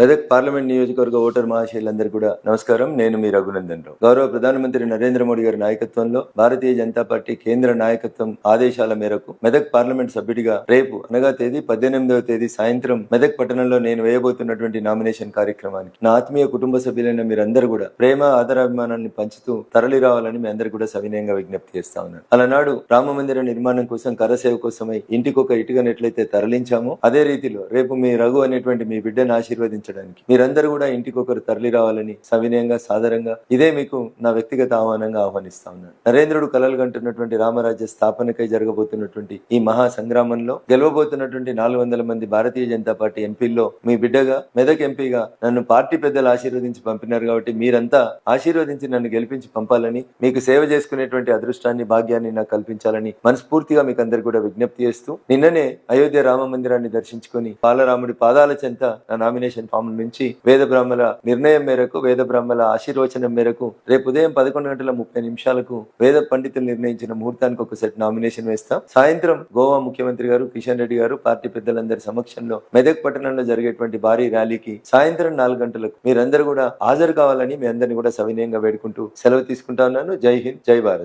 Medak parliament నియోజకవర్గ voter మహాశైలందరూ కూడా నమస్కారం. నేను మీ రఘునందన్ రావు. గౌరవ ప్రధానమంత్రి నరేంద్ర మోడీ గారి నాయకత్వంలో భారతీయ జనతా పార్టీ కేంద్ర నాయకత్వం ఆదేశాల మేరకు మెదక్ పార్లమెంట్ సభ్యుడిగా రేపు అనగా తేదీ పద్దెనిమిదవ తేదీ సాయంత్రం మెదక్ పట్టణంలో నేను వేయబోతున్నటువంటి నామినేషన్ కార్యక్రమానికి నా ఆత్మీయ కుటుంబ సభ్యులైన మీరందరూ కూడా ప్రేమ ఆదరాభిమానాన్ని పంచుతూ తరలి రావాలని మీ అందరూ కూడా సవినయంగా విజ్ఞప్తి చేస్తా ఉన్నాను. అలనాడు రామ మందిర నిర్మాణం కోసం కరసేవ కోసమై ఇంటికొక ఇటుకను ఎట్లయితే తరలించామో. అదే రీతిలో రేపు మీ రఘు అనేటువంటి మీ బిడ్డను ఆశీర్వదించడానికి మీరందరూ కూడా ఇంటికొకరు తరలి రావాలని సవినయంగా సాదరంగా ఇదే మీకు నా వ్యక్తిగత ఆహ్వానంగా ఆహ్వానిస్తా ఉన్నాను. నరేంద్రుడు కలలు కంటున్నటువంటి రామరాజ్య స్థాపనకై జరగబోతున్నటువంటి ఈ మహా సంగ్రామంలో గెలవబోతున్నటువంటి నాలుగు వందల మంది భారతీయ జనతా పార్టీ ఎంపీల్లో మీ బిడ్డగా మెదక్ ఎంపీగా నన్ను పార్టీ పెద్దలు ఆశీర్వదించి పంపినారు కాబట్టి మీరంతా ఆశీర్వదించి నన్ను గెలిపించి పంపాలని మీకు సేవ చేసుకునేటువంటి అదృష్టాన్ని భాగ్యాన్ని నాకు కల్పించాలని మనస్ఫూర్తిగా మీకు అందరు కూడా విజ్ఞప్తి చేస్తూ నిన్ననే అయోధ్య రామ మందిరాన్ని దర్శించుకొని బాలరాముడి పాదాల చెంత నా నామినేషన్ స్వామి నుంచి వేద బ్రాహ్మల నిర్ణయం మేరకు వేద బ్రాహ్మల ఆశీర్వచనం మేరకు రేపు ఉదయం పదకొండు గంటల ముప్పై నిమిషాలకు వేద పండితులు నిర్ణయించిన ముహూర్తానికి ఒక సెట్ నామినేషన్ వేస్తాం. సాయంత్రం గోవా ముఖ్యమంత్రి గారు కిషన్ రెడ్డి గారు పార్టీ పెద్దలందరి సమక్షంలో మెదక్ పట్టణంలో జరిగేటువంటి భారీ ర్యాలీకి సాయంత్రం నాలుగు గంటలకు మీరందరూ కూడా హాజరు కావాలని మీ అందరినీ కూడా సవినయంగా వేడుకుంటూ సెలవు తీసుకుంటా ఉన్నాను. జై హింద్ జై భారత్.